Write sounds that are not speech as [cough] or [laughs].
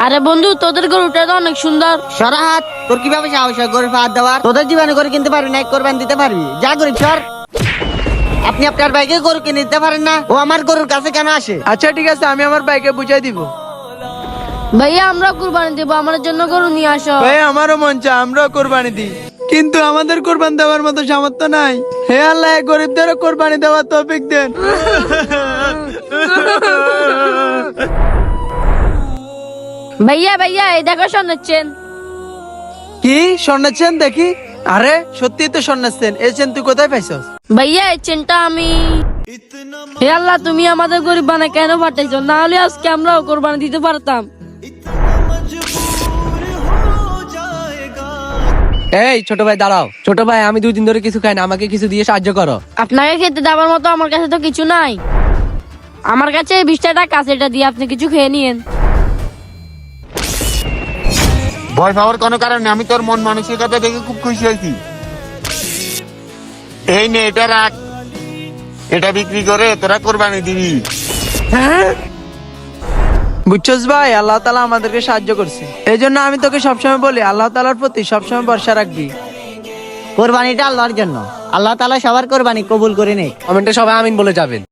আরে বন্ধু তোদের গরুটা তো অনেক সুন্দর। সরাহাত তোর কীভাবে সাহস হয় গরিব হাত দেওয়ার? তোদের জীবনে করে কিনতে পারবি না কোরবান দিতে পারবি। যা গরিব সর। আপনি আপনার বাইকে গরু কিনে দিতে পারেন না ও আমার গরুর কাছে কেন আসে? আচ্ছা ঠিক আছে আমি আমার বাইকে বুঝাই দিব। ভাইয়া আমরা কুরবানি দেবো আমার জন্য গরু নিয়ে আসো। ভাই আমারও মন চায় আমরাও কোরবানি দিই। কিন্তু আমাদের কোরবান দেওয়ার মতো সামর্থ্য নাই। হে আল্লাহ গরিবদেরও কোরবানি দেওয়ার তৌফিক দেন। [laughs] ভাইয়া ভাইয়া এই দেখো শোনাচ্ছেন কি? স্বর্ণের চেন দেখি? আরে সত্যি তো স্বর্ণের চেন। এই চেন তুই কোথায় পাইছস? ভাইয়া এই চেনটা আমি হে আল্লাহ তুমি আমাদের গরিব বানায় কেন পাঠাইছো? না হলে আজকে আমরাও কোরবানি দিতে পারতাম। এই ছোট ভাই দাঁড়াও। ছোট ভাই আমি দুই দিন ধরে কিছু খাই না। আমাকে কিছু দিয়ে সাহায্য করো। আপনাকে খেতে দেওয়ার মতো আমার কাছে তো কিছু নাই। আমার কাছে এই বিশটা টাকা আছে এটা দিয়ে আপনি কিছু খেয়ে নিয়েন। ভয় পাওয়ার কোনো কারণ নেই। আমি তোর মন মানসিকতা দেখে খুব খুশি হয়েছি। এই নে এটা রাখ। এটা বিক্রি করে তোরা কোরবানি দিবি। বুঝছস ভাই আল্লাহ তালা আমাদেরকে সাহায্য করছে। এই জন্য আমি তোকে সবসময় বলি আল্লাহ তালার প্রতি সবসময় ভরসা রাখবি। কোরবানিটা আল্লাহর জন্য। আল্লাহ তালা সবার কোরবানি কবুল করে নেই কমেন্টে সবাই আমিন বলে যাবেন।